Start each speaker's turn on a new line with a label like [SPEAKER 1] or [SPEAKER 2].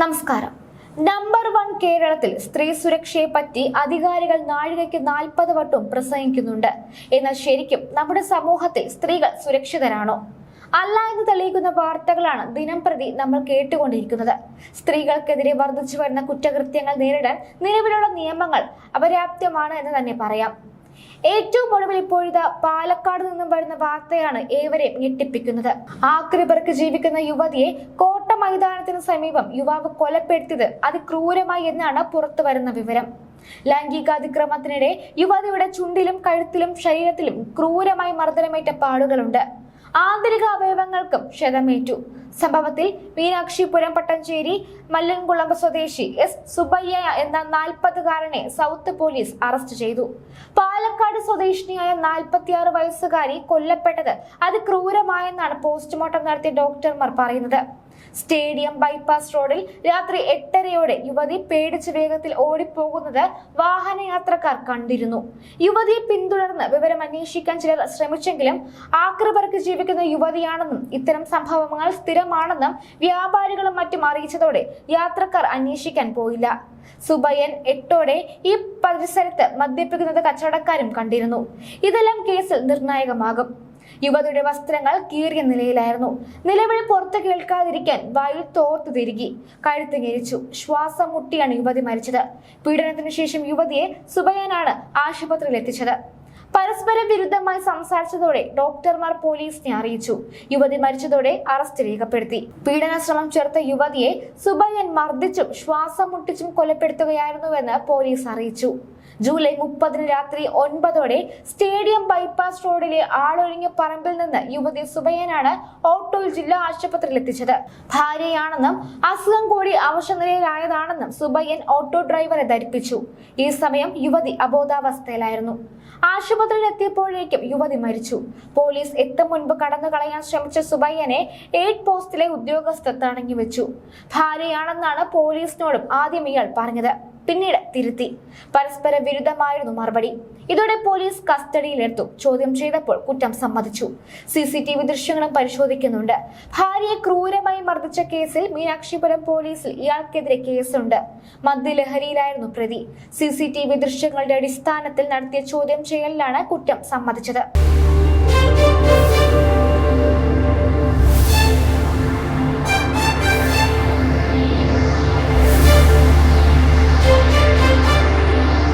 [SPEAKER 1] നമസ്കാരം. Number one കേരളത്തിൽ സ്ത്രീ സുരക്ഷയെ പറ്റി അധികാരികൾ നാഴികയ്ക്ക് നാൽപ്പത് വട്ടം പ്രസംഗിക്കുന്നുണ്ട്. എന്നാൽ ശരിക്കും നമ്മുടെ സമൂഹത്തിൽ സ്ത്രീകൾ സുരക്ഷിതരാണോ? അല്ല എന്ന് തെളിയിക്കുന്ന വാർത്തകളാണ് ദിനം പ്രതി നമ്മൾ കേട്ടുകൊണ്ടിരിക്കുന്നത്. സ്ത്രീകൾക്കെതിരെ വർദ്ധിച്ചു വരുന്ന കുറ്റകൃത്യങ്ങൾ നേരിടാൻ നിലവിലുള്ള നിയമങ്ങൾ അപര്യാപ്തമാണ് എന്ന് തന്നെ പറയാം. ഏറ്റവും ഒടുവിൽ ഇപ്പോഴിതാ പാലക്കാട് നിന്നും വരുന്ന വാർത്തയാണ് ഏവരെയും ഞെട്ടിപ്പിക്കുന്നത്. ആക്രിപർക്ക് ജീവിക്കുന്ന യുവതിയെ കോട്ട മൈതാനത്തിന് സമീപം യുവാവ് കൊലപ്പെടുത്തിയത് അതിക്രൂരമായി എന്നാണ് പുറത്തു വരുന്ന വിവരം. ലൈംഗികാതിക്രമത്തിനിടെ യുവതിയുടെ ചുണ്ടിലും കഴുത്തിലും ശരീരത്തിലും ക്രൂരമായി മർദ്ദനമേറ്റ പാടുകളുണ്ട്. ആന്തരിക അവയവങ്ങൾക്കും ക്ഷതമേറ്റു. സംഭവത്തിൽ മീനാക്ഷിപുരം പട്ടഞ്ചേരി മല്ലൻകുളമ്പ് സ്വദേശി എസ് സുബയ്യ എന്ന നാൽപ്പതുകാരനെ സൗത്ത് പോലീസ് അറസ്റ്റ് ചെയ്തു. പാലക്കാട് സ്വദേശിനിയായ നാൽപ്പത്തിയാറ് വയസ്സുകാരി കൊല്ലപ്പെട്ടത് അത് ക്രൂരമായെന്നാണ് പോസ്റ്റ്മോർട്ടം നടത്തിയ ഡോക്ടർമാർ പറയുന്നത്. സ്റ്റേഡിയം ബൈപ്പാസ് റോഡിൽ രാത്രി എട്ടരയോടെ യുവതി പേടിച്ച് വേഗത്തിൽ ഓടിപ്പോകുന്നത് വാഹനയാത്രക്കാർ കണ്ടിരുന്നു. യുവതിയെ പിന്തുടർന്ന് വിവരം അന്വേഷിക്കാൻ ചിലർ ശ്രമിച്ചെങ്കിലും ആക്രമർക്ക് ജീവിക്കുന്ന യുവതിയാണെന്നും ഇത്തരം സംഭവങ്ങൾ സ്ഥിരമാണെന്നും വ്യാപാരികളും മറ്റും അറിയിച്ചതോടെ യാത്രക്കാർ അന്വേഷിക്കാൻ പോയില്ല. സുബയ്യൻ എട്ടോടെ ഈ പരിസരത്ത് മദ്യപിക്കുന്നത് കച്ചവടക്കാരും കണ്ടിരുന്നു. ഇതെല്ലാം കേസിൽ നിർണായകമാകും. യുവതിയുടെ വസ്ത്രങ്ങൾ കീറിയ നിലയിലായിരുന്നു. നിലവിളി പുറത്ത് കേൾക്കാതിരിക്കാൻ വായിൽ തോർത്തു തിരികി. കഴുത്ത് ഞെരിച്ചു. ശ്വാസം മുട്ടിയാണ് യുവതി മരിച്ചത്. പീഡനത്തിനു ശേഷം യുവതിയെ സുബയനാണ് ആശുപത്രിയിൽ എത്തിച്ചത്. പരസ്പര വിരുദ്ധമായി സംസാരിച്ചതോടെ ഡോക്ടർമാർ പോലീസിനെ അറിയിച്ചു. യുവതി മരിച്ചതോടെ അറസ്റ്റ് രേഖപ്പെടുത്തി. പീഡനശ്രമം ചേർത്ത യുവതിയെ സുബയ്യൻ മർദ്ദിച്ചും ശ്വാസം മുട്ടിച്ചും കൊലപ്പെടുത്തുകയായിരുന്നുവെന്ന് പോലീസ് അറിയിച്ചു. ജൂലൈ മുപ്പതിന് രാത്രി ഒൻപതോടെ സ്റ്റേഡിയം ബൈപ്പാസ് റോഡിലെ ആളൊഴിഞ്ഞ പറമ്പിൽ നിന്ന് യുവതി സുബയ്യനാണ് ഓട്ടോയിൽ ജില്ലാ ആശുപത്രിയിൽ എത്തിച്ചത്. ഭാര്യയാണെന്നും അസുഖം കൂടി അവശനിലയിലായതാണെന്നും സുബയ്യൻ ഓട്ടോ ഡ്രൈവറെ ധരിപ്പിച്ചു. ഈ സമയം യുവതി അബോധാവസ്ഥയിലായിരുന്നു. ആശുപത്രിയിൽ എത്തിയപ്പോഴേക്കും യുവതി മരിച്ചു. പോലീസ് എത്തും മുൻപ് കടന്നു കളയാൻ ശ്രമിച്ച സുബയ്യനെ എയ്ഡ് പോസ്റ്റിലെ ഉദ്യോഗസ്ഥർ തടഞ്ഞു വെച്ചു. ഭാര്യയാണെന്നാണ് പോലീസിനോടും ആദ്യം ഇയാൾ പറഞ്ഞത്. പിന്നീട് തിരുത്തി. പരസ്പര വിരുദ്ധമായിരുന്നു മറുപടി. ഇതോടെ പോലീസ് കസ്റ്റഡിയിലെടുത്തു. ചോദ്യം ചെയ്തപ്പോൾ കുറ്റം സമ്മതിച്ചു. സി സി ടി വി ദൃശ്യങ്ങളും പരിശോധിക്കുന്നുണ്ട്. ഭാര്യയെ ക്രൂരമായി മർദ്ദിച്ച കേസിൽ മീനാക്ഷിപുരം പോലീസിൽ ഇയാൾക്കെതിരെ കേസുണ്ട്. മദ്യലഹരിയിലായിരുന്നു പ്രതി. സി സി ടി വി ദൃശ്യങ്ങളുടെ അടിസ്ഥാനത്തിൽ നടത്തിയ ചോദ്യം ചെയ്യലിലാണ് കുറ്റം സമ്മതിച്ചത്.